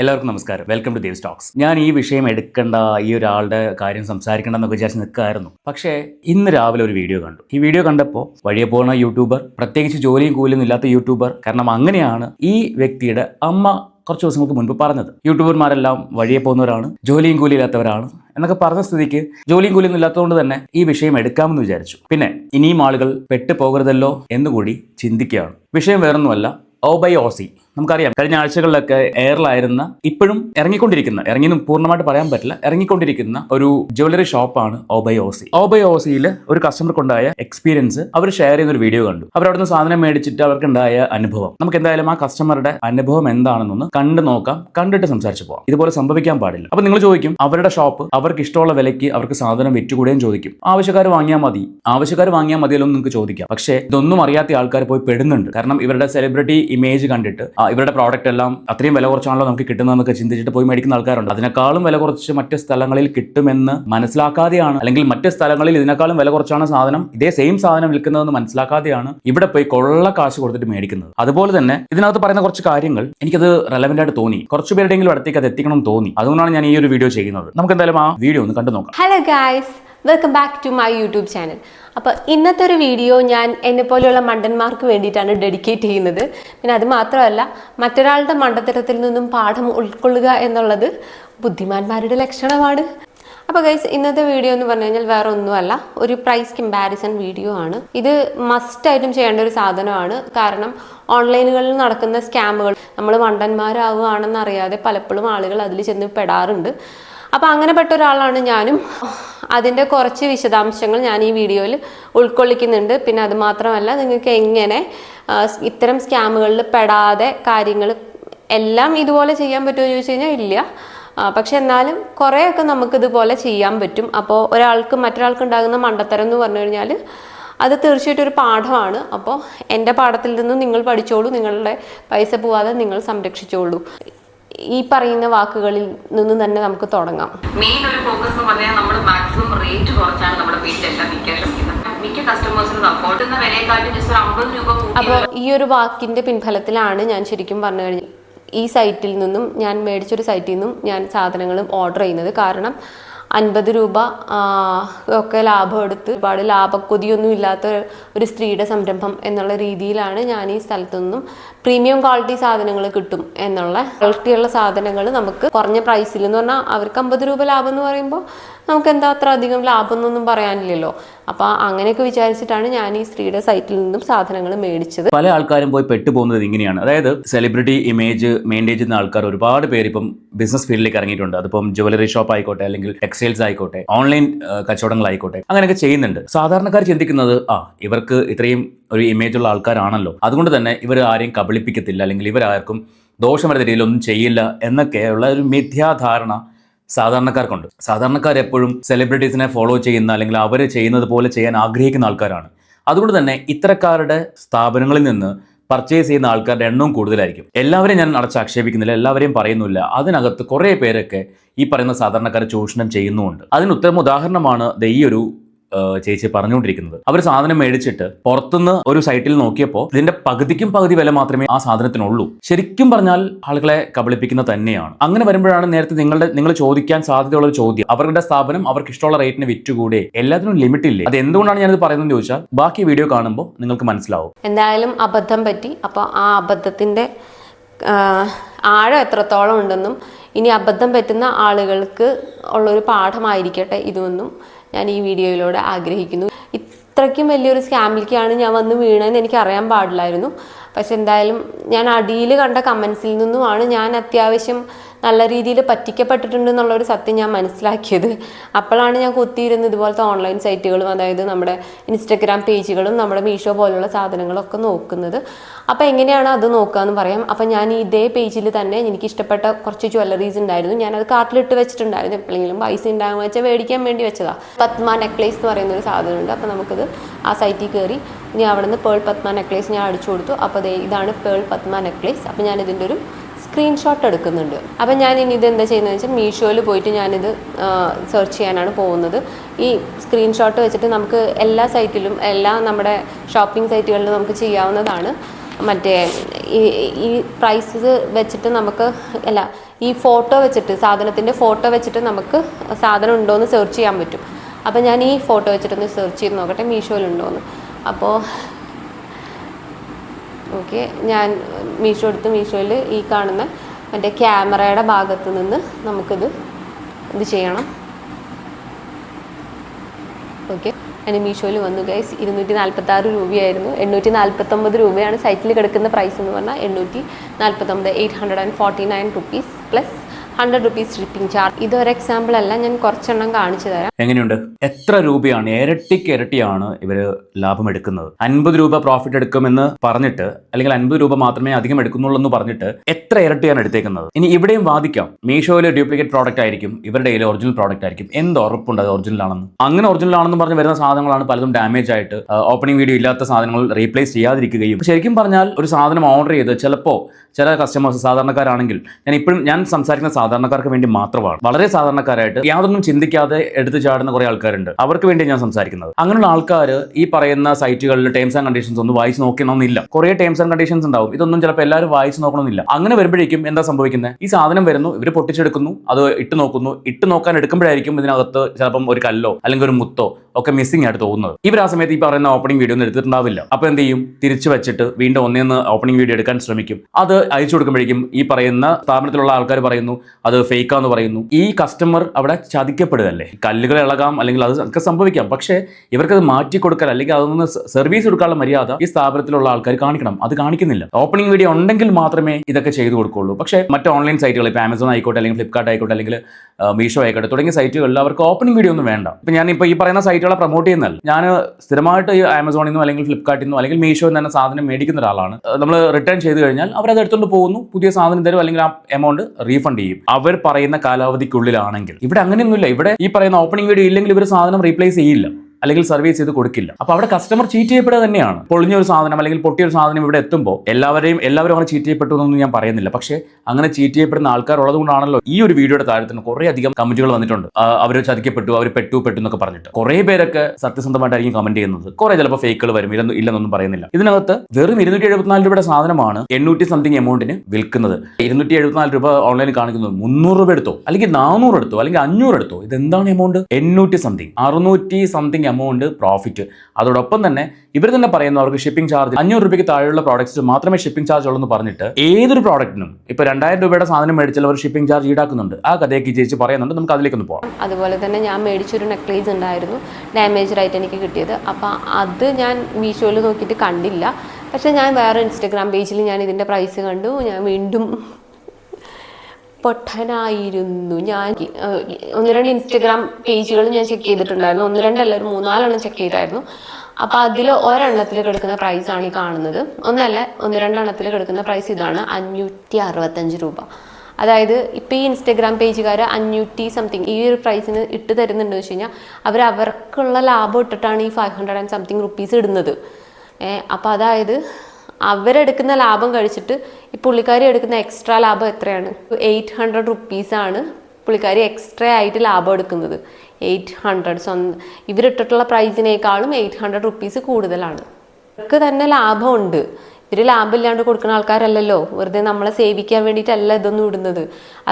എല്ലാവർക്കും നമസ്കാരം. Welcome to Dev Stokes ഞാൻ ഈ വിഷയം എടുക്കേണ്ട ഈ ഒരാളുടെ കാര്യം സംസാരിക്കേണ്ട എന്നൊക്കെ വിചാരിച്ച് നിൽക്കായിരുന്നു പക്ഷേ ഇന്ന് രാവിലെ ഒരു വീഡിയോ കണ്ടു. ഈ വീഡിയോ കണ്ടപ്പോൾ വഴിയെ പോകുന്ന യൂട്യൂബർ പ്രത്യേകിച്ച് ജോലിയും കൂലിയും ഇല്ലാത്ത യൂട്യൂബർ കാരണം അങ്ങനെയാണ് ഈ വ്യക്തിയുടെ അമ്മ കുറച്ച് ദിവസങ്ങൾക്ക് മുൻപ് പറഞ്ഞത്. യൂട്യൂബർമാരെല്ലാം വഴിയെ പോകുന്നവരാണ് ജോലിയും കൂലി ഇല്ലാത്തവരാണ് എന്നൊക്കെ പറഞ്ഞ സ്ഥിതിക്ക് ജോലിയും കൂലിയൊന്നും ഇല്ലാത്തതുകൊണ്ട് തന്നെ ഈ വിഷയം എടുക്കാമെന്ന് വിചാരിച്ചു. പിന്നെ ഇനിയും ആളുകൾ പെട്ടു പോകരുതല്ലോ എന്നുകൂടി ചിന്തിക്കുകയാണ്. വിഷയം വേറൊന്നുമല്ല ഓ ബൈ ഓസി നമുക്കറിയാം കഴിഞ്ഞ ആഴ്ചകളിലൊക്കെ എയറിലായിരുന്ന ഇപ്പോഴും ഇറങ്ങിക്കൊണ്ടിരിക്കുന്ന ഇറങ്ങി പൂർണമായിട്ട് പറയാൻ പറ്റില്ല ഇറങ്ങിക്കൊണ്ടിരിക്കുന്ന ഒരു ജ്വല്ലറി ഷോപ്പാണ് ഓബൈ ഓസി ഓബൈ ഓസിയിൽ ഒരു കസ്റ്റമർക്കുണ്ടായ എക്സ്പീരിയൻസ് അവർ ഷെയർ ചെയ്യുന്ന ഒരു വീഡിയോ കണ്ടു. അവർ അവിടുന്ന് സാധനം മേടിച്ചിട്ട് അവർക്കുണ്ടായ അനുഭവം. നമുക്ക് എന്തായാലും ആ കസ്റ്റമറുടെ അനുഭവം എന്താണെന്നൊന്ന് കണ്ടു നോക്കാം കണ്ടിട്ട് സംസാരിച്ചു പോവാം. ഇതുപോലെ സംഭവിക്കാൻ പാടില്ല. അപ്പൊ നിങ്ങൾ ചോദിക്കും അവരുടെ ഷോപ്പ് അവർക്ക് ഇഷ്ടമുള്ള വിലയ്ക്ക് അവർക്ക് സാധനം വിറ്റുകൂടെയും ചോദിക്കും. ആവശ്യക്കാർ വാങ്ങിയാൽ മതി. ആവശ്യക്കാർ വാങ്ങിയാൽ മതിയല്ലോ നിങ്ങൾക്ക് ചോദിക്കാം. പക്ഷേ ഇതൊന്നും അറിയാത്ത ആൾക്കാർ പോയി പെടുന്നുണ്ട്. കാരണം ഇവരുടെ സെലിബ്രിറ്റി ഇമേജ് കണ്ടിട്ട് ഇവരുടെ പ്രോഡക്റ്റ് എല്ലാം അത്രയും വില കുറച്ചാണല്ലോ നമുക്ക് കിട്ടുന്നതെന്നൊക്കെ ചിന്തിച്ചിട്ട് പോയി മേടിക്കുന്ന ആൾക്കാരുണ്ട്. അതിനേക്കാളും വില കുറച്ച് മറ്റ് സ്ഥലങ്ങളിൽ കിട്ടുമെന്ന് മനസ്സിലാക്കാതെയാണ് അല്ലെങ്കിൽ മറ്റ് സ്ഥലങ്ങളിൽ ഇതിനേക്കാളും വില കുറച്ചാണ് സാധനം ഇതേ സെയിം സാധനം വിൽക്കുന്നതെന്ന് മനസ്സിലാക്കാതെയാണ് ഇവിടെ പോയി കൊള്ള കാശ് കൊടുത്തിട്ട് മേടിക്കുന്നത്. അതുപോലെ തന്നെ ഇതിനകത്ത് പറയുന്ന കുറച്ച് കാര്യങ്ങൾ എനിക്കത് റെലവെന്റ് ആയിട്ട് തോന്നി. കുറച്ച് പേരുടെയെങ്കിലും അടുത്തേക്ക് അത് എത്തിക്കണം തോന്നി. അതുകൊണ്ടാണ് ഞാൻ ഈ ഒരു വീഡിയോ ചെയ്യുന്നത്. നമുക്ക് എന്തായാലും ആ വീഡിയോ ഒന്ന് കണ്ടു നോക്കാം hello guys welcome back to my YouTube channel അപ്പോൾ ഇന്നത്തെ ഒരു വീഡിയോ ഞാൻ എന്നെ പോലെയുള്ള മണ്ടന്മാർക്ക് വേണ്ടിയിട്ടാണ് ഡെഡിക്കേറ്റ് ചെയ്യുന്നത്. പിന്നെ അത് മാത്രമല്ല മറ്റൊരാളുടെ മണ്ടത്തരത്തിൽ നിന്നും പാഠം ഉൾക്കൊള്ളുക എന്നുള്ളത് ബുദ്ധിമാന്മാരുടെ ലക്ഷണമാണ്. അപ്പോൾ ഗൈസ് ഇന്നത്തെ വീഡിയോ എന്ന് പറഞ്ഞു കഴിഞ്ഞാൽ വേറെ ഒന്നുമല്ല ഒരു പ്രൈസ് കമ്പാരിസൺ വീഡിയോ ആണ്. ഇത് മസ്റ്റ് ആയിട്ടും ചെയ്യേണ്ട ഒരു സാധനമാണ്. കാരണം ഓൺലൈനുകളിൽ നടക്കുന്ന സ്കാമുകൾ നമ്മൾ മണ്ടന്മാരാവുകയാണെന്ന് അറിയാതെ പലപ്പോഴും ആളുകൾ അതിൽ ചെന്ന് പെടാറുണ്ട്. അപ്പോൾ അങ്ങനെപ്പെട്ട ഒരാളാണ് ഞാനും. അതിന്റെ കുറച്ച് വിശദാംശങ്ങൾ ഞാൻ ഈ വീഡിയോയിൽ ഉൾക്കൊള്ളിക്കുന്നുണ്ട്. പിന്നെ അത് മാത്രമല്ല നിങ്ങൾക്ക് എങ്ങനെ ഇത്തരം സ്കാമുകളിൽ പെടാതെ കാര്യങ്ങൾ എല്ലാം ഇതുപോലെ ചെയ്യാൻ പറ്റുമോ ചോദിച്ചു കഴിഞ്ഞാൽ ഇല്ല. പക്ഷെ എന്നാലും കുറേയൊക്കെ നമുക്കിതുപോലെ ചെയ്യാൻ പറ്റും. അപ്പോൾ ഒരാൾക്ക് മറ്റൊരാൾക്ക് ഉണ്ടാകുന്ന മണ്ടത്തരം എന്ന് പറഞ്ഞു കഴിഞ്ഞാൽ അത് തീർച്ചയായിട്ടും ഒരു പാഠമാണ്. അപ്പോൾ എന്റെ പാഠത്തിൽ നിന്നും നിങ്ങൾ പഠിച്ചോളൂ. നിങ്ങളുടെ പൈസ പോവാതെ നിങ്ങൾ സംരക്ഷിച്ചോളൂ. ഈ പറയുന്ന വാക്കുകളിൽ നിന്ന് തന്നെ നമുക്ക് തുടങ്ങാം. മെയിൻ ഒരു ഫോക്കസ് എന്ന് പറഞ്ഞാൽ നമ്മൾ മാക്സിമം റേറ്റ് കുറച്ചാണ് നമ്മുടെ വീട്ടിലെല്ലാം എല്ലാം വിൽക്കാൻ ശ്രമിക്കുന്നത്. മിക്ക കസ്റ്റമേഴ്സിനും അഫോർഡ് ചെയ്യുന്ന വിലയെക്കാട്ടും ജസ്റ്റ് അമ്പത് രൂപ അപ്പോൾ ഈ ഒരു വാക്കിന്റെ പിൻഫലത്തിലാണ് ഞാൻ ശരിക്കും പറഞ്ഞു കഴിഞ്ഞാൽ ഈ സൈറ്റിൽ നിന്നും ഞാൻ മേടിച്ചൊരു സൈറ്റിൽ നിന്നും ഞാൻ സാധനങ്ങളും ഓർഡർ ചെയ്യുന്നത്. കാരണം അൻപത് രൂപ ഒക്കെ ലാഭം എടുത്ത് ഒരുപാട് ലാഭക്കൊതിയൊന്നും ഇല്ലാത്ത ഒരു- സ്ത്രീയുടെ സംരംഭം എന്നുള്ള രീതിയിലാണ് ഞാൻ ഈ സ്ഥലത്തു നിന്നും പ്രീമിയം ക്വാളിറ്റി സാധനങ്ങൾ കിട്ടും എന്നുള്ള ക്വാളിറ്റിയുള്ള സാധനങ്ങൾ നമുക്ക് കുറഞ്ഞ പ്രൈസിൽ എന്ന് പറഞ്ഞാൽ അവർക്ക് അമ്പത് രൂപ ലാഭം എന്ന് പറയുമ്പോൾ നമുക്ക് എന്താ അത്ര അധികം ലാഭം എന്നൊന്നും പറയാനില്ലല്ലോ. അപ്പോൾ അങ്ങനെയൊക്കെ വിചാരിച്ചിട്ടാണ് ഞാൻ ഈ സ്ത്രീയുടെ സൈറ്റിൽ നിന്നും സാധനങ്ങൾ മേടിച്ചത്. പല ആൾക്കാരും പോയി പെട്ടുപോകുന്നത് ഇങ്ങനെയാണ്. അതായത് സെലിബ്രിറ്റി ഇമേജ് മെയിന്റെയിൻ ചെയ്യുന്ന ആൾക്കാർ ഒരുപാട് പേര് ഇപ്പം ബിസിനസ് ഫീൽഡിലേക്ക് ഇറങ്ങിയിട്ടുണ്ട്. അതിപ്പം ജുവലറി ഷോപ്പ് ആയിക്കോട്ടെ അല്ലെങ്കിൽ ടെക്സ്റ്റൈൽസ് ആയിക്കോട്ടെ ഓൺലൈൻ കച്ചവടങ്ങൾ കച്ചവടങ്ങളായിക്കോട്ടെ അങ്ങനെയൊക്കെ ചെയ്യുന്നുണ്ട്. സാധാരണക്കാർ ചിന്തിക്കുന്നത് ആ ഇവർക്ക് ഇത്രയും ഒരു ഇമേജ് ഉള്ള ആൾക്കാരാണല്ലോ. അതുകൊണ്ട് തന്നെ ഇവർ ആരെയും കബളിപ്പിക്കത്തില്ല അല്ലെങ്കിൽ ഇവരാർക്കും ദോഷം വരുന്ന രീതിയിലൊന്നും ചെയ്യില്ല എന്നൊക്കെയുള്ള ഒരു മിഥ്യാധാരണ സാധാരണക്കാർക്കുണ്ട്. സാധാരണക്കാർ എപ്പോഴും സെലിബ്രിറ്റീസിനെ ഫോളോ ചെയ്യുന്ന അല്ലെങ്കിൽ അവർ ചെയ്യുന്നത് പോലെ ചെയ്യാൻ ആഗ്രഹിക്കുന്ന ആൾക്കാരാണ്. അതുകൊണ്ട് തന്നെ ഇത്തരക്കാരുടെ സ്ഥാപനങ്ങളിൽ നിന്ന് പർച്ചേസ് ചെയ്യുന്ന ആൾക്കാരുടെ എണ്ണവും കൂടുതലായിരിക്കും. എല്ലാവരെയും ഞാൻ അടച്ച് ആക്ഷേപിക്കുന്നില്ല എല്ലാവരെയും പറയുന്നില്ല അതിനകത്ത് കുറേ പേരൊക്കെ ഈ പറയുന്ന സാധാരണക്കാരെ ചൂഷണം ചെയ്യുന്നുമുണ്ട്. അതിന് ഉത്തരം ഉദാഹരണമാണ് ഈ ഒരു ചേച്ചി പറഞ്ഞുകൊണ്ടിരിക്കുന്നത്. അവർ സാധനം മേടിച്ചിട്ട് പുറത്തുനിന്ന് ഒരു സൈറ്റിൽ നോക്കിയപ്പോൾ ഇതിന്റെ പകുതിക്കും പകുതി വില മാത്രമേ ആ സാധനത്തിനുള്ളൂ. ശരിക്കും പറഞ്ഞാൽ ആളുകളെ കബളിപ്പിക്കുന്ന തന്നെയാണ്. അങ്ങനെ വരുമ്പോഴാണ് നേരത്തെ നിങ്ങളുടെ നിങ്ങൾ ചോദിക്കാൻ സാധ്യതയുള്ള ഒരു ചോദ്യം. അവരുടെ സ്ഥാപനം അവർക്ക് ഇഷ്ടമുള്ള റേറ്റിന് വിറ്റുകൂടെ? എല്ലാത്തിനും ലിമിറ്റ് ഇല്ലേ അത് എന്തുകൊണ്ടാണ് ഞാനിത് പറയുന്നത് ചോദിച്ചാൽ ബാക്കി വീഡിയോ കാണുമ്പോൾ നിങ്ങൾക്ക് മനസ്സിലാവും. എന്തായാലും അബദ്ധം പറ്റി. അപ്പോൾ ആ അബദ്ധത്തിന്റെ ആഴം എത്രത്തോളം ഉണ്ടെന്നും ഇനി അബദ്ധം പറ്റുന്ന ആളുകൾക്ക് ഉള്ളൊരു പാഠമായിരിക്കട്ടെ ഇതൊന്നും. ഞാൻ ഈ വീഡിയോയിലൂടെ ആഗ്രഹിക്കുന്നു. ഇത്രയ്ക്കും വലിയൊരു സ്കാമിലേക്കാണ് ഞാൻ വന്ന് വീണതെന്ന് എനിക്ക് അറിയാൻ പാടില്ലായിരുന്നു. പക്ഷെ എന്തായാലും ഞാൻ അടിയിൽ കണ്ട കമൻസിൽ നിന്നുമാണ് ഞാൻ അത്യാവശ്യം നല്ല രീതിയിൽ പറ്റിക്കപ്പെട്ടിട്ടുണ്ട് എന്നുള്ളൊരു സത്യം ഞാൻ മനസ്സിലാക്കിയത്. അപ്പോഴാണ് ഞാൻ കുത്തിയിരുന്ന് ഇതുപോലത്തെ ഓൺലൈൻ സൈറ്റുകളും അതായത് നമ്മുടെ ഇൻസ്റ്റഗ്രാം പേജുകളും നമ്മുടെ മീഷോ പോലുള്ള സാധനങ്ങളൊക്കെ നോക്കുന്നത്. അപ്പോൾ എങ്ങനെയാണ് അത് നോക്കുക എന്ന് പറയാം. അപ്പോൾ ഞാൻ ഇതേ പേജിൽ തന്നെ എനിക്ക് ഇഷ്ടപ്പെട്ട കുറച്ച് ജ്വല്ലറീസ് ഉണ്ടായിരുന്നു. ഞാനത് കാർട്ടിലിട്ട് വെച്ചിട്ടുണ്ടായിരുന്നു. എപ്പോഴെങ്കിലും പൈസ ഉണ്ടാകുക വെച്ചാൽ മേടിക്കാൻ വേണ്ടി വെച്ചതാണ് പത്മ നെക്ലേസ് എന്ന് പറയുന്ന ഒരു സാധനമുണ്ട്. അപ്പോൾ നമുക്കത് ആ സൈറ്റിൽ കയറി ഇനി അവിടെ നിന്ന് പേൾ പത്മ നെക്ലേസ് ഞാൻ അടിച്ചു കൊടുത്തു. അപ്പോൾ ഇതാണ് പേൾ പത്മ നെക്ലേസ്. അപ്പോൾ ഞാൻ ഇതിന്റെ ഒരു സ്ക്രീൻഷോട്ട് എടുക്കുന്നുണ്ട്. അപ്പം ഞാൻ ഇനി ഇത് എന്താ ചെയ്യുന്നത് വെച്ചാൽ മീഷോയിൽ പോയിട്ട് ഞാനിത് സെർച്ച് ചെയ്യാനാണ് പോകുന്നത്. ഈ സ്ക്രീൻഷോട്ട് വെച്ചിട്ട് നമുക്ക് എല്ലാ സൈറ്റിലും എല്ലാ നമ്മുടെ ഷോപ്പിംഗ് സൈറ്റുകളിലും നമുക്ക് ചെയ്യാവുന്നതാണ്. മറ്റേ ഈ ഈ പ്രൈസസ് വെച്ചിട്ട് നമുക്ക് അല്ല ഈ ഫോട്ടോ വെച്ചിട്ട് സാധനത്തിന്റെ ഫോട്ടോ വെച്ചിട്ട് നമുക്ക് സാധനം ഉണ്ടോയെന്ന് സെർച്ച് ചെയ്യാൻ പറ്റും. അപ്പോൾ ഞാൻ ഈ ഫോട്ടോ വെച്ചിട്ടൊന്ന് സെർച്ച് ചെയ്ത് നോക്കട്ടെ മീഷോയിലുണ്ടോയെന്ന് അപ്പോൾ ഓക്കെ. ഞാൻ മീഷോ എടുത്ത് മീഷോയിൽ ഈ കാണുന്ന മറ്റേ ക്യാമറയുടെ ഭാഗത്ത് നിന്ന് നമുക്കിത് ഇത് ചെയ്യണം. ഓക്കെ. ഞാൻ മീഷോയിൽ വന്നു ഗൈസ് ഇരുന്നൂറ്റി നാൽപ്പത്തി ആറ് രൂപയായിരുന്നു. എണ്ണൂറ്റി നാൽപ്പത്തൊമ്പത് രൂപയാണ് സൈറ്റിൽ കിടക്കുന്ന പ്രൈസ് എന്ന് പറഞ്ഞാൽ എണ്ണൂറ്റി നാൽപ്പത്തൊമ്പത് eight hundred and forty nine rupees plus hundred rupees shipping charge ഇതൊരു എക്സാമ്പിൾ അല്ല ഞാൻ കുറച്ചെണ്ണം കാണിച്ചു തരാം. എങ്ങനെയുണ്ട്? എത്ര രൂപയാണ് ഇരട്ടിക്ക് ഇരട്ടിയാണ് ഇവർ ലാഭം എടുക്കുന്നത്? അൻപത് രൂപ പ്രോഫിറ്റ് എടുക്കുമെന്ന് പറഞ്ഞിട്ട് അല്ലെങ്കിൽ അൻപത് രൂപ മാത്രമേ അധികം എടുക്കുന്നുള്ളൂ എന്ന് പറഞ്ഞിട്ട് എത്ര ഇരട്ടിയാണ് എടുത്തേക്കുന്നത്? ഇനി ഇവിടെയും വാദിക്കാം. മീഷോയിലെ ഡ്യൂപ്ലിക്കേറ്റ് പ്രോഡക്റ്റ് ആയിരിക്കും ഇവരുടെ കയ്യിൽ ഒറിജിനൽ പ്രോഡക്റ്റ് ആയിരിക്കും. എന്ത് ഉറപ്പുണ്ട് അത് ഒറിജിനൽ ആണെന്ന്? അങ്ങനെ ഒറിജിനൽ ആണെന്ന് പറഞ്ഞ് വരുന്ന സാധനങ്ങളാണ് പലതും ഡാമേജ് ആയിട്ട് ഓപ്പണിംഗ് വീഡിയോ ഇല്ലാത്ത സാധനങ്ങൾ റീപ്ലേസ് ചെയ്യാതിരിക്കുകയും. ശരിക്കും പറഞ്ഞാൽ ഒരു സാധനം ഓർഡർ ചെയ്ത് ചിലപ്പോൾ ചില കസ്റ്റമേഴ്സ് സാധാരണക്കാരാണെങ്കിൽ ഞാൻ ഇപ്പോഴും ഞാൻ സംസാരിക്കുന്ന സാധാരണക്കാർക്ക് വേണ്ടി മാത്രമാണ്. വളരെ സാധാരണക്കാരായിട്ട് യാതൊന്നും ചിന്തിക്കാതെ എടുത്തു ചാടുന്ന കുറെ ആൾക്കാരുണ്ട്. അവർക്ക് വേണ്ടി ഞാൻ സംസാരിക്കുന്നത്. അങ്ങനെയുള്ള ആൾക്കാർ ഈ പറയുന്ന സൈറ്റുകളിൽ ടേംസ് ആൻഡ് കണ്ടീഷൻസ് ഒന്നും വായിച്ച് നോക്കണമെന്നില്ല. കുറെ ടേംസ് ആൻഡ് കണ്ടീഷൻസ് ഉണ്ടാവും. ഇതൊന്നും ചിലപ്പോൾ എല്ലാവരും വായിച്ച് നോക്കണമെന്നില്ല. അങ്ങനെ വരുമ്പോഴേക്കും എന്താ സംഭവിക്കുന്നത് ഈ സാധനം വരുന്നു ഇവർ പൊട്ടിച്ചെടുക്കുന്നു അത് ഇട്ട് നോക്കുന്നു. ഇട്ട് നോക്കാൻ എടുക്കുമ്പോഴായിരിക്കും ഇതിനകത്ത് ചിലപ്പം ഒരു കല്ലോ അല്ലെങ്കിൽ ഒരു മുത്തോ ഒക്കെ മിസ്സിംഗ് ആയിട്ട് തോന്നുന്നത്. ഇവർ ആ സമയത്ത് ഈ പറയുന്ന ഓപ്പണിംഗ് വീഡിയോ ഒന്നും എടുത്തിട്ടുണ്ടാവില്ല. അപ്പോൾ എന്ത് ചെയ്യും? തിരിച്ചു വെച്ചിട്ട് വീണ്ടും ഒന്നേന്ന് ഓപ്പണിംഗ് വീഡിയോ എടുക്കാൻ ശ്രമിക്കും. അത് അയച്ചു കൊടുക്കുമ്പോഴേക്കും ഈ പറയുന്ന സ്ഥാപനത്തിലുള്ള ആൾക്കാർ പറയുന്നു അത് ഫേക്കാന്ന് പറയുന്നു. ഈ കസ്റ്റമർ അവിടെ ചതിക്കപ്പെടുകയല്ലേ? കല്ലുകൾ ഇളകാം അല്ലെങ്കിൽ അത് ഒക്കെ സംഭവിക്കാം. പക്ഷേ ഇവർക്കത് മാറ്റി കൊടുക്കാൻ അല്ലെങ്കിൽ അതൊന്ന് സർവീസ് കൊടുക്കാനുള്ള മര്യാദ ഈ സ്ഥാപനത്തിലുള്ള ആൾക്കാർ കാണിക്കണം. അത് കാണിക്കുന്നില്ല. ഓപ്പണിംഗ് വീഡിയോ ഉണ്ടെങ്കിൽ മാത്രമേ ഇതൊക്കെ ചെയ്തു കൊടുക്കുള്ളൂ പക്ഷേ മറ്റ് ഓൺലൈൻ സൈറ്റുകൾ ഇപ്പോൾ ആമസോൺ ആയിക്കോട്ടെ അല്ലെങ്കിൽ ഫ്ലിപ്കാർട്ട് ആയിക്കോട്ടെ അല്ലെങ്കിൽ മീഷോ ആയിക്കോട്ടെ. തുടങ്ങിയ സൈറ്റുകളിൽ അവർക്ക് ഓപ്പണിംഗ് വീഡിയോ ഒന്നും വേണ്ട. ഇപ്പം ഞാൻ ഇപ്പോൾ ഈ പറയുന്ന സൈറ്റുകളെ പ്രൊമോട്ട് ചെയ്യുന്നതല്ല. ഞാൻ സ്ഥിരമായിട്ട് ഈ ആമസോണിൽ നിന്നും അല്ലെങ്കിൽ ഫ്ലിപ്കാർട്ടിൽ നിന്നും അല്ലെങ്കിൽ മീഷോ നിന്ന് സാധനം മേടിക്കുന്ന ഒരാളാണ്. നമ്മൾ റിട്ടേൺ ചെയ്തു കഴിഞ്ഞാൽ അവരത് എടുത്തുകൊണ്ട് പോകുന്നു. പുതിയ സാധനം തരും അല്ലെങ്കിൽ ആ എമൗണ്ട് റീഫണ്ട് ചെയ്യും. അവർ പറയുന്ന കാലാവധിക്കുള്ളിലാണെങ്കിൽ. ഇവിടെ അങ്ങനെയൊന്നുമില്ല. ഇവിടെ ഈ പറയുന്ന ഓപ്പണിംഗ് വീഡിയോ ഇല്ലെങ്കിൽ ഇവർ സാധനം റീപ്ലേസ് ചെയ്യില്ല. അല്ലെങ്കിൽ സർവീസ് ചെയ്ത് കൊടുക്കില്ല. അപ്പൊ അവിടെ കസ്റ്റമർ ചീറ്റ് ചെയ്യപ്പെടുക തന്നെയാണ്. പൊളിഞ്ഞ ഒരു സാധനം അല്ലെങ്കിൽ പൊട്ടിയ ഒരു സാധനം ഇവിടെ എത്തുമ്പോൾ എല്ലാവരെയും എല്ലാവരും അങ്ങനെ ചീറ്റ് ചെയ്യപ്പെട്ടു എന്നൊന്നും ഞാൻ പറയുന്നില്ല. പക്ഷേ അങ്ങനെ ചീറ്റ് ചെയ്യപ്പെടുന്ന ആൾക്കാർ ഉള്ളത് കൊണ്ടാണല്ലോ ഈ ഒരു വീഡിയോയുടെ താഴത്തിന് കുറേ അധികം കമന്റുകൾ വന്നിട്ടുണ്ട്. അവർ ചതിക്കപ്പെട്ടു അവർ പെട്ടു പെട്ടു എന്നൊക്കെ പറഞ്ഞിട്ട്. കുറേ പേരൊക്കെ സത്യസന്ധമായിട്ടായിരിക്കും കമന്റ് ചെയ്യുന്നത്. കുറേ ചിലപ്പോൾ ഫേക്കുകൾ വരും ഇല്ലെന്ന് ഇല്ലെന്നൊന്നും പറയുന്നില്ല. ഇതിനകത്ത് വെറും ഇരുന്നൂറ്റി എഴുപത്തിനാല് രൂപയുടെ സാധനമാണ് എണ്ണൂറ്റി സംതിങ് എമൗണ്ടിന് വിൽക്കുന്നത്. ഇരുന്നൂറ്റി എഴുപത്തിനാല് രൂപ ഓൺലൈനിൽ കാണിക്കുന്നത് മുന്നൂറ് രൂപ എടുത്തോ അല്ലെങ്കിൽ നാനൂറ് എടുത്തോ അല്ലെങ്കിൽ അഞ്ഞൂറ് എടുത്തോ ഇത് എന്താണ് എമൗണ്ട് എണ്ണൂറ്റി സംതിങ് അറുന്നൂറ്റി സംതിങ് എമൗണ്ട് പ്രോഫിറ്റ് അതോടൊപ്പം തന്നെ ഇവർ തന്നെ പറയുന്നു അവർക്ക് ഷിപ്പിംഗ് ചാർജ് അഞ്ഞൂറ് രൂപയ്ക്ക് താഴെയുള്ള പ്രോഡക്റ്റ്സ് മാത്രമേ ഷിപ്പിംഗ് ചാർജ് ഉള്ളൂ എന്ന് പറഞ്ഞിട്ട് ഏതൊരു പ്രോഡക്റ്റിനും ഇപ്പൊ രണ്ടായിരം രൂപയുടെ സാധനം മേടിച്ചാൽ അവർ ഷിപ്പിംഗ് ചാർജ് ഈടാക്കുന്നുണ്ട്. ആ കഥയൊക്കെ ചേച്ചി പറയുന്നുണ്ട്. നമുക്ക് അതിലേക്കൊന്ന് പോകാം അതുപോലെ തന്നെ ഞാൻ മേടിച്ചൊരു നെക്ലേസ് ഉണ്ടായിരുന്നു. ഡാമേജായിട്ട് എനിക്ക് കിട്ടിയത്. അപ്പോൾ അത് ഞാൻ മീഷോയിൽ നോക്കിയിട്ട് കണ്ടില്ല. പക്ഷെ ഞാൻ വേറെ ഇൻസ്റ്റഗ്രാം പേജിൽ ഞാൻ ഇതിന്റെ പ്രൈസ് കണ്ടു. ഞാൻ വീണ്ടും പൊട്ടനായിരുന്നു ഞാൻ. ഒന്ന് രണ്ട് ഇൻസ്റ്റഗ്രാം പേജുകൾ ഞാൻ ചെക്ക് ചെയ്തിട്ടുണ്ടായിരുന്നു. ഒന്ന് രണ്ടല്ല ഒരു മൂന്നാലെണ്ണം ചെക്ക് ചെയ്തായിരുന്നു. അപ്പോൾ അതിൽ ഒരെണ്ണത്തിൽ കിടക്കുന്ന പ്രൈസ് ആണ് ഈ കാണുന്നത്. ഒന്നല്ല ഒന്ന് രണ്ടെണ്ണത്തിൽ കിടക്കുന്ന പ്രൈസ് ഇതാണ് അഞ്ഞൂറ്റി അറുപത്തഞ്ച് രൂപ. അതായത് ഇപ്പോൾ ഈ ഇൻസ്റ്റഗ്രാം പേജുകാർ അഞ്ഞൂറ്റി സംതിങ് ഈ ഒരു പ്രൈസിന് ഇട്ട് തരുന്നുണ്ടെന്ന് വെച്ച് കഴിഞ്ഞാൽ അവർ അവർക്കുള്ള ലാഭം ഇട്ടിട്ടാണ് ഈ five hundred and something rupees ഇടുന്നത്. അപ്പോൾ അതായത് അവരെടുക്കുന്ന ലാഭം കഴിച്ചിട്ട് ഈ പുള്ളിക്കാരി എടുക്കുന്ന എക്സ്ട്രാ ലാഭം എത്രയാണ്? എയ്റ്റ് ഹൺഡ്രഡ് റുപ്പീസാണ് പുള്ളിക്കാരി എക്സ്ട്രാ ആയിട്ട് ലാഭം എടുക്കുന്നത്. എയ്റ്റ് ഹൺഡ്രഡ് സ്വന്തം ഇവരിട്ടിട്ടുള്ള പ്രൈസിനേക്കാളും എയ്റ്റ് ഹൺഡ്രഡ് റുപ്പീസ് കൂടുതലാണ്. ഇവർക്ക് തന്നെ ലാഭമുണ്ട്. ഇവർ ലാഭമില്ലാണ്ട് കൊടുക്കുന്ന ആൾക്കാരല്ലല്ലോ. വെറുതെ നമ്മളെ സേവിക്കാൻ വേണ്ടിയിട്ടല്ല ഇതൊന്നും ഇടുന്നത്.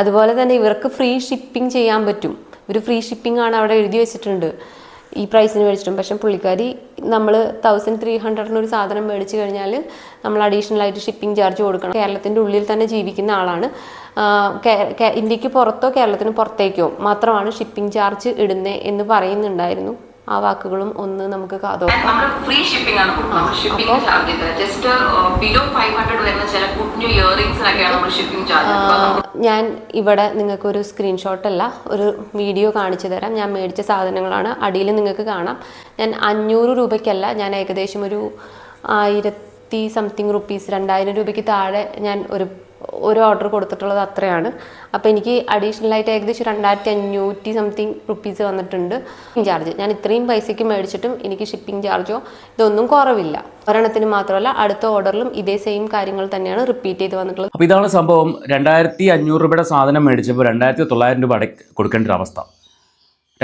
അതുപോലെ തന്നെ ഇവർക്ക് ഫ്രീ ഷിപ്പിംഗ് ചെയ്യാൻ പറ്റും. ഒരു ഫ്രീ ഷിപ്പിംഗ് ആണ് അവിടെ എഴുതി വെച്ചിട്ടുണ്ട്. ഈ പ്രൈസിന് മേടിച്ചിട്ടും. പക്ഷെ പുള്ളിക്കാരി നമ്മൾ തൗസൻഡ് ത്രീ ഹൺഡ്രഡിന് ഒരു സാധനം മേടിച്ച് കഴിഞ്ഞാൽ നമ്മൾ അഡീഷണൽ ആയിട്ട് ഷിപ്പിംഗ് ചാർജ് കൊടുക്കണം. കേരളത്തിന്റെ ഉള്ളിൽ തന്നെ ജീവിക്കുന്ന ആളാണ്. ഇന്ത്യയ്ക്ക് പുറത്തോ കേരളത്തിന് പുറത്തേക്കോ മാത്രമാണ് ഷിപ്പിംഗ് ചാർജ് ഇടുന്നത് എന്ന് പറയുന്നുണ്ടായിരുന്നു. ആ വാക്കുകളും ഒന്ന് നമുക്ക് ഫ്രീ ഷിപ്പിംഗ് ആണ് ഷിപ്പിംഗ് ചാർജ് ചെയ്തത്. ജസ്റ്റ് ബിലോ ഫൈവ് ഹൺഡ്രഡ് വരുന്ന ചില കുഞ്ഞു ഇയറിംഗ്സിനൊക്കെയാണ് നമ്മൾ ഷിപ്പിംഗ് ചാർജ് ഞാൻ ഇവിടെ നിങ്ങൾക്ക് ഒരു സ്ക്രീൻഷോട്ട് അല്ല ഒരു വീഡിയോ കാണിച്ചു തരാം. ഞാൻ മേടിച്ച സാധനങ്ങളാണ്. അടിയിൽ നിങ്ങൾക്ക് കാണാം. ഞാൻ അഞ്ഞൂറ് രൂപയ്ക്കല്ല ഞാൻ ഏകദേശം ഒരു ആയിരത്തി സംതിങ് റുപ്പീസ് രണ്ടായിരം രൂപയ്ക്ക് താഴെ ഞാൻ ഒരു ഒരു ഓർഡർ കൊടുത്തിട്ടുള്ളത് അത്രയാണ്. അപ്പോൾ എനിക്ക് അഡീഷണൽ ആയിട്ട് ഏകദേശം രണ്ടായിരത്തി അഞ്ഞൂറ്റി സംതിങ് റുപ്പീസ് വന്നിട്ടുണ്ട് ഷിപ്പിംഗ് ചാർജ് ഞാൻ ഇത്രയും പൈസയ്ക്ക് മേടിച്ചിട്ടും എനിക്ക് ഷിപ്പിംഗ് ചാർജോ ഇതൊന്നും കുറവില്ല. ഒരെണ്ണത്തിന് മാത്രമല്ല അടുത്ത ഓർഡറിലും ഇതേ സെയിം കാര്യങ്ങൾ തന്നെയാണ് റിപ്പീറ്റ് ചെയ്ത് വന്നിട്ടുള്ളത്. അപ്പോൾ ഇതാണ് സംഭവം. രണ്ടായിരത്തി അഞ്ഞൂറ് രൂപയുടെ സാധനം മേടിച്ചപ്പോൾ രണ്ടായിരത്തി തൊള്ളായിരം രൂപ കൊടുക്കേണ്ട ഒരു അവസ്ഥ.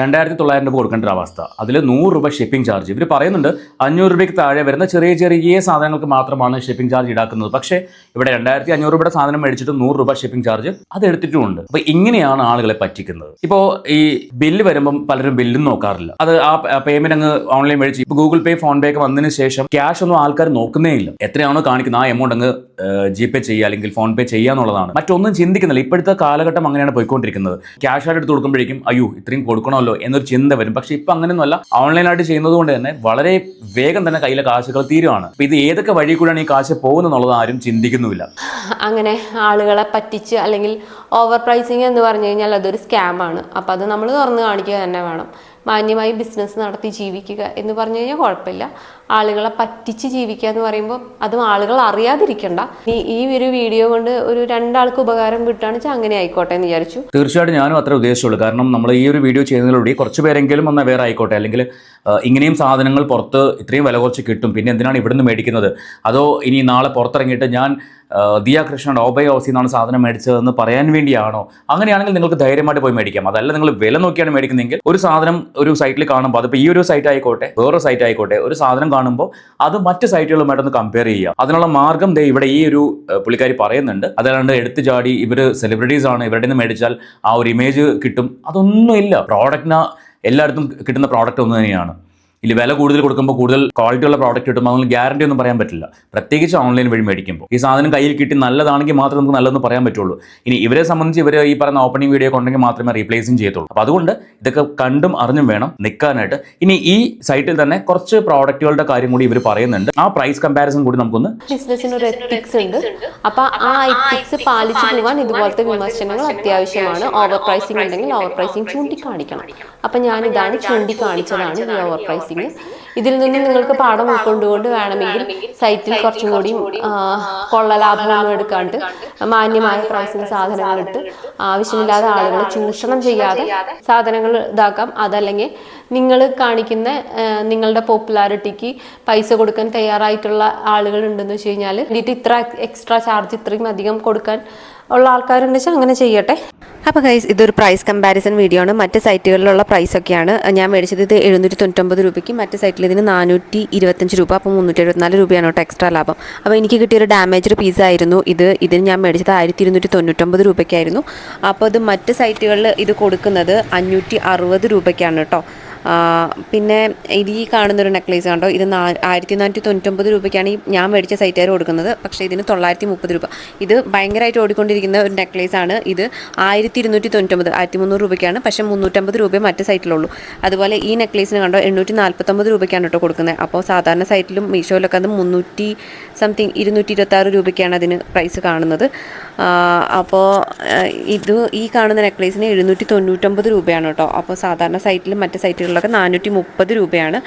രണ്ടായിരത്തി തൊള്ളായിരം രൂപ കൊടുക്കേണ്ട ഒരു അവസ്ഥ. അതിൽ നൂറ് രൂപ ഷിപ്പിംഗ് ചാർജ് ഇവർ പറയുന്നുണ്ട് അഞ്ഞൂറ് രൂപയ്ക്ക് താഴെ വരുന്ന ചെറിയ ചെറിയ സാധനങ്ങൾക്ക് മാത്രമാണ് ഷിപ്പിംഗ് ചാർജ് ഈടാക്കുന്നത്. പക്ഷേ ഇവിടെ രണ്ടായിരത്തി അഞ്ഞൂറ് രൂപയുടെ സാധനം മേടിച്ചിട്ട് നൂറ് രൂപ ഷിപ്പിംഗ് ചാർജ് അത് എടുത്തിട്ടുമുണ്ട്. അപ്പോൾ ഇങ്ങനെയാണ് ആളുകളെ പറ്റിക്കുന്നത്. ഇപ്പോൾ ഈ ബില്ല് വരുമ്പം പലരും ബില്ലും നോക്കാറില്ല. അത് ആ പേയ്മെന്റ് അങ്ങ് ഓൺലൈൻ മേടിച്ച് ഇപ്പോൾ ഗൂഗിൾ പേ ഫോൺ പേ ഒക്കെ വന്നതിന് ശേഷം ക്യാഷ് ഒന്നും ആൾക്കാർ നോക്കുന്നേ ഇല്ല. എത്രയാണോ കാണിക്കുന്നത് ആ എമൗണ്ട് അങ്ങ് ജി പേ ചെയ്യുക അല്ലെങ്കിൽ ഫോൺ പേ ചെയ്യുക എന്നുള്ളതാണ്. മറ്റൊന്നും ചിന്തിക്കുന്നില്ല. ഇപ്പോഴത്തെ കാലഘട്ടം അങ്ങനെയാണ് പോയിക്കൊണ്ടിരിക്കുന്നത്. ക്യാഷ് ആയിട്ട് എടുത്ത് കൊടുക്കുമ്പോഴേക്കും അയ്യോ ഇത്രയും കൊടുക്കണമല്ലോ എന്നൊരു ചിന്ത വരും. പക്ഷെ ഇപ്പൊ അങ്ങനെയൊന്നുമല്ല. ഓൺലൈനായിട്ട് ചെയ്യുന്നത് കൊണ്ട് തന്നെ വളരെ വേഗം തന്നെ കയ്യിലെ കാശുകൾ തീരുവാണ്. അപ്പൊ ഇത് ഏതൊക്കെ വഴി കൂടെയാണ് ഈ കാശ് പോകുന്നത് എന്നുള്ളത് ആരും ചിന്തിക്കുന്നുമില്ല. അങ്ങനെ ആളുകളെ പറ്റിച്ച് അല്ലെങ്കിൽ ഓവർ പ്രൈസിങ് എന്ന് പറഞ്ഞു കഴിഞ്ഞാൽ അതൊരു സ്കാമാണ്. അപ്പോൾ അത് നമ്മൾ തുറന്ന് കാണിക്കുക തന്നെ വേണം. മാന്യമായി ബിസിനസ് നടത്തി ജീവിക്കുക എന്ന് പറഞ്ഞു കഴിഞ്ഞാൽ കുഴപ്പമില്ല. ആളുകളെ പറ്റിച്ച് ജീവിക്കുക എന്ന് പറയുമ്പോൾ അതും ആളുകൾ അറിയാതിരിക്കണ്ട. ഈ ഒരു വീഡിയോ കൊണ്ട് ഒരു രണ്ടാൾക്ക് ഉപകാരം കിട്ടുകയാണ് വെച്ചാൽ അങ്ങനെ ആയിക്കോട്ടെ എന്ന് വിചാരിച്ചു. തീർച്ചയായിട്ടും ഞാനും അത്ര ഉദ്ദേശിച്ചുള്ളൂ. കാരണം നമ്മൾ ഈ ഒരു വീഡിയോ ചെയ്യുന്നതിലൂടെ കുറച്ച് പേരെങ്കിലും ഒന്ന് വേറെ ആയിക്കോട്ടെ. അല്ലെങ്കിൽ ഇങ്ങനെയും സാധനങ്ങൾ പുറത്ത് ഇത്രയും വില കുറച്ച് കിട്ടും. പിന്നെ എന്തിനാണ് ഇവിടുന്ന് മേടിക്കുന്നത്? അതോ ഇനി നാളെ പുറത്തിറങ്ങിയിട്ട് ഞാൻ ദിയ കൃഷ്ണൻ ഓബൈ ഹൗസിൽ നിന്നാണ് സാധനം മേടിച്ചതെന്ന് പറയാൻ വേണ്ടിയാണോ? അങ്ങനെയാണെങ്കിൽ നിങ്ങൾക്ക് ധൈര്യമായിട്ട് പോയി മേടിക്കാം. അതല്ല നിങ്ങൾ വില നോക്കിയാണ് മേടിക്കുന്നതെങ്കിൽ ഒരു സാധനം ഒരു സൈറ്റിൽ കാണുമ്പോൾ അതിപ്പോൾ ഈ ഒരു സൈറ്റ് ആയിക്കോട്ടെ വേറൊരു സൈറ്റ് ആയിക്കോട്ടെ ഒരു സാധനം കാണുമ്പോൾ അത് മറ്റ് സൈറ്റുകളുമായിട്ടൊന്ന് കമ്പയർ ചെയ്യുക. അതിനുള്ള മാർഗം ദേ ഇവിടെ ഈ ഒരു പുള്ളിക്കാരി പറയുന്നുണ്ട്. അതല്ലാണ്ട് എടുത്തു ചാടി ഇവർ സെലിബ്രിറ്റീസ് ആണ് ഇവരുടെ നിന്ന് മേടിച്ചാൽ ആ ഒരു ഇമേജ് കിട്ടും. അതൊന്നുമില്ല. പ്രോഡക്റ്റിന് എല്ലായിടത്തും കിട്ടുന്ന പ്രോഡക്റ്റ് ഒന്ന് തന്നെയാണ്. ഇല്ല വില കൂടുതൽ കൊടുക്കുമ്പോൾ കൂടുതൽ ക്വാളിറ്റി ഉള്ള പ്രോഡക്റ്റ് കിട്ടുമ്പോൾ അതിന് ഗ്യാരണ്ടി ഒന്നും പറയാൻ പറ്റില്ല. പ്രത്യേകിച്ച് ഓൺലൈൻ വഴി മേടിക്കുമ്പോൾ ഈ സാധനം കയ്യിൽ കിട്ടി നല്ലതാണെങ്കിൽ മാത്രമേ നമുക്ക് നല്ലതെന്ന് പറയാൻ പറ്റുള്ളൂ. ഇനി ഇവരെ സംബന്ധിച്ച് ഇവർ ഈ പറയുന്ന ഓപ്പണിംഗ് വീഡിയോ ഉണ്ടെങ്കിൽ മാത്രമേ റീപ്ലേസും ചെയ്യത്തുള്ളൂ. അപ്പോൾ അതുകൊണ്ട് ഇതൊക്കെ കണ്ടും അറിഞ്ഞും വേണം നിൽക്കാനായിട്ട്. ഇനി ഈ സൈറ്റിൽ തന്നെ കുറച്ച് പ്രോഡക്റ്റുകളുടെ കാര്യം കൂടി ഇവർ പറയുന്നുണ്ട്. ആ പ്രൈസ് കമ്പാരിസൺ കൂടി നമുക്കൊന്ന് ബിസിനസ്സിന് ഒരു എത്തിക്സ് ഉണ്ട്. അപ്പോൾ ആ എത്തിക്സ് പാലിച്ചു പോകാൻ ഇതുപോലത്തെ വിമർശനങ്ങൾ അത്യാവശ്യമാണ്. ഓവർ പ്രൈസിങ് ഉണ്ടെങ്കിൽ ഓവർ പ്രൈസിങ് ചൂണ്ടിക്കാണിക്കണം. അപ്പൊ ഞാൻ ഇതാണ് ചൂണ്ടിക്കാണിച്ചതാണ് ഈ ഓവർ പ്രൈസിങ് ഇതിൽ നിന്ന് നിങ്ങൾക്ക് പാഠം ഉൾക്കൊണ്ടുകൊണ്ട് വേണമെങ്കിൽ സൈറ്റിൽ കുറച്ചും കൂടി കൊള്ള ലാഭമൊന്നും എടുക്കാണ്ട് മാന്യമായ പ്രൈസിന് സാധനങ്ങൾ ഇട്ട് ആവശ്യമില്ലാതെ ആളുകളെ ചൂഷണം ചെയ്യാതെ സാധനങ്ങൾ ഇതാക്കാം. അതല്ലെങ്കിൽ നിങ്ങൾ കാണിക്കുന്ന നിങ്ങളുടെ പോപ്പുലാരിറ്റിക്ക് പൈസ കൊടുക്കാൻ തയ്യാറായിട്ടുള്ള ആളുകൾ ഉണ്ടെന്ന് വെച്ച് കഴിഞ്ഞാൽ ഇത്ര എക്സ്ട്രാ ചാർജ് ഇത്രയും അധികം കൊടുക്കാൻ ഉള്ള ആൾക്കാരുണ്ടെന്ന് വെച്ചാൽ അങ്ങനെ ചെയ്യട്ടെ. അപ്പോൾ ഗൈസ് ഇതൊരു പ്രൈസ് കമ്പാരിസൺ വീഡിയോ ആണ്. മറ്റ് സൈറ്റുകളിലുള്ള പ്രൈസ് ഒക്കെയാണ്. ഞാൻ മേടിച്ചത് ഇത് എഴുന്നൂറ്റി തൊണ്ണൂറ്റൊമ്പത് രൂപയ്ക്ക്. മറ്റ് സൈറ്റിൽ ഇതിന് നാനൂറ്റി ഇരുപത്തഞ്ച് രൂപ. അപ്പോൾ മുന്നൂറ്റി എഴുപത്തിനാല് രൂപയാണ് കേട്ടോ എക്സ്ട്രാ ലാഭം. അപ്പോൾ എനിക്ക് കിട്ടിയൊരു ഡാമേജ് പീസ് ആയിരുന്നു ഇത്. ഇതിന് ഞാൻ മേടിച്ചത് ആയിരത്തി ഇരുന്നൂറ്റി തൊണ്ണൂറ്റൊമ്പത് രൂപയ്ക്കായിരുന്നു. അപ്പോൾ ഇത് മറ്റ് സൈറ്റുകളിൽ ഇത് കൊടുക്കുന്നത് അഞ്ഞൂറ്റി അറുപത് രൂപയ്ക്കാണ് കേട്ടോ. പിന്നെ ഇത് ഈ കാണുന്നൊരു നെക്ലേസ് കണ്ടോ? ഇത് നാ ആയിരത്തി നാനൂറ്റി തൊണ്ണൂറ്റൊമ്പത് രൂപയ്ക്കാണ് ഈ ഞാൻ മേടിച്ച സൈറ്റുകാർ കൊടുക്കുന്നത്. പക്ഷേ ഇതിന് തൊള്ളായിരത്തി മുപ്പത് രൂപ. ഇത് ഭയങ്കരമായിട്ട് ഓടിക്കൊണ്ടിരിക്കുന്ന ഒരു നെക്ലേസ് ആണ്. ഇത് ആയിരത്തി ഇരുന്നൂറ്റി തൊണ്ണൂറ്റൊമ്പത് ആയിരത്തി മുന്നൂറ് രൂപയ്ക്കാണ്. പക്ഷേ മുന്നൂറ്റമ്പത് രൂപയെ മറ്റ് സൈറ്റിലുള്ളൂ അതുപോലെ ഈ നെക്ലേസിന് കണ്ടോ? എണ്ണൂറ്റി നാൽപ്പത്തൊമ്പത് രൂപയ്ക്കാണ് കേട്ടോ കൊടുക്കുന്നത്. അപ്പോൾ സാധാരണ സൈറ്റിലും മീഷോയിലൊക്കെ അത് മുന്നൂറ്റി സംതിങ് ഇരുന്നൂറ്റി ഇരുപത്താറ് രൂപയ്ക്കാണ് അതിന് പ്രൈസ് കാണുന്നത്. അപ്പോൾ ഇത് ഈ കാണുന്ന നെക്ലേസിന് എഴുന്നൂറ്റി തൊണ്ണൂറ്റൊമ്പത് രൂപയാണ് കേട്ടോ. അപ്പോൾ സാധാരണ സൈറ്റിലും മറ്റ് സൈറ്റുകളിലൊക്കെ നാനൂറ്റി മുപ്പത് രൂപയാണ്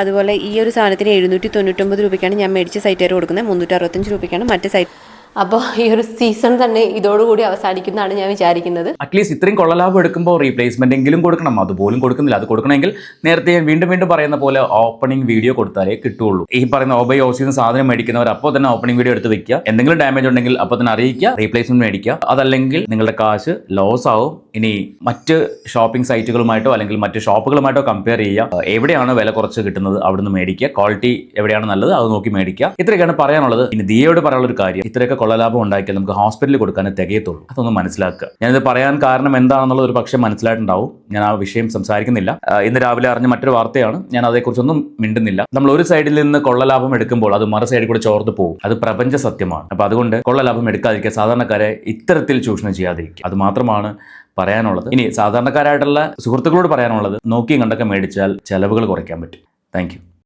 അതുപോലെ ഈ ഒരു സാധനത്തിന് എഴുന്നൂറ്റി തൊണ്ണൂറ്റൊമ്പത് രൂപയ്ക്കാണ് ഞാൻ മേടിച്ച സൈറ്റുകാർ കൊടുക്കുന്നത്. മുന്നൂറ്റി അറുപത്തഞ്ച് രൂപയ്ക്കാണ് മറ്റ് സൈറ്റ് അപ്പോൾ ഈ ഒരു സീസൺ തന്നെ ഇതോടുകൂടി അവസാനിക്കുന്നതാണ് ഞാൻ വിചാരിക്കുന്നത്. അറ്റ്ലീസ്റ്റ് ഇത്രയും കൊള്ളലാഭം എടുക്കുമ്പോൾ റീപ്ലേസ്മെന്റ് എങ്കിലും കൊടുക്കണം. അതുപോലും കൊടുക്കുന്നില്ല. അത് കൊടുക്കണമെങ്കിൽ നേരത്തെ വീണ്ടും വീണ്ടും പറയുന്ന പോലെ ഓപ്പണിംഗ് വീഡിയോ കൊടുത്താലേ കിട്ടുള്ളൂ. ഈ പറയുന്ന ഓബൈ ഓസിൽ നിന്ന് സാധനം മേടിക്കുന്നവർ അപ്പോൾ തന്നെ ഓപ്പണിംഗ് വീഡിയോ എടുത്ത് വെക്കുക. എന്തെങ്കിലും ഡാമേജ് ഉണ്ടെങ്കിൽ അപ്പോൾ തന്നെ അറിയിക്കുക. റീപ്ലേസ്മെന്റ് മേടിക്കുക. അതല്ലെങ്കിൽ നിങ്ങളുടെ കാശ് ലോസ് ആവും. ഇനി മറ്റ് ഷോപ്പിംഗ് സൈറ്റുകളുമായിട്ടോ അല്ലെങ്കിൽ മറ്റ് ഷോപ്പുകളുമായിട്ടോ കമ്പയർ ചെയ്യുക. എവിടെയാണ് വില കുറച്ച് കിട്ടുന്നത് അവിടുന്ന് മേടിക്കുക. ക്വാളിറ്റി എവിടെയാണ് നല്ലത് അത് നോക്കി മേടിക്കുക. ഇത്രയൊക്കെയാണ് പറയാനുള്ളത്. ഇനി ദിയയോട് പറയാനുള്ള ഒരു കാര്യം. ഇത്രയൊക്കെ കൊള്ളലാഭം ഉണ്ടാക്കിയാൽ നമുക്ക് ഹോസ്പിറ്റലിൽ കൊടുക്കാനേ തികയത്തുള്ളൂ. അതൊന്ന് മനസ്സിലാക്കുക. ഞാനിത് പറയാൻ കാരണം എന്താണെന്നുള്ളത് ഒരു പക്ഷേ മനസ്സിലായിട്ടുണ്ടാവും. ഞാൻ ആ വിഷയം സംസാരിക്കുന്നില്ല. ഇന്ന് രാവിലെ അറിഞ്ഞ മറ്റൊരു വാർത്തയാണ്. ഞാൻ അതേക്കുറിച്ചൊന്നും മിണ്ടുന്നില്ല. നമ്മൾ ഒരു സൈഡിൽ നിന്ന് കൊള്ളലാഭം എടുക്കുമ്പോൾ അത് മറു സൈഡിൽ കൂടെ ചോർന്നു പോകും. അത് പ്രപഞ്ച സത്യമാണ്. അപ്പോൾ അതുകൊണ്ട് കൊള്ളലാഭം എടുക്കാതിരിക്കുക സാധാരണക്കാരെ ഇത്തരത്തിൽ ചൂഷണം ചെയ്യാതിരിക്കുക. അത് മാത്രമാണ് പറയാനുള്ളത്. ഇനി സാധാരണക്കാരായിട്ടുള്ള സുഹൃത്തുക്കളോട് പറയാനുള്ളത് നോക്കിയും കണ്ടൊക്കെ മേടിച്ചാൽ ചെലവുകൾ കുറയ്ക്കാൻ പറ്റും. താങ്ക്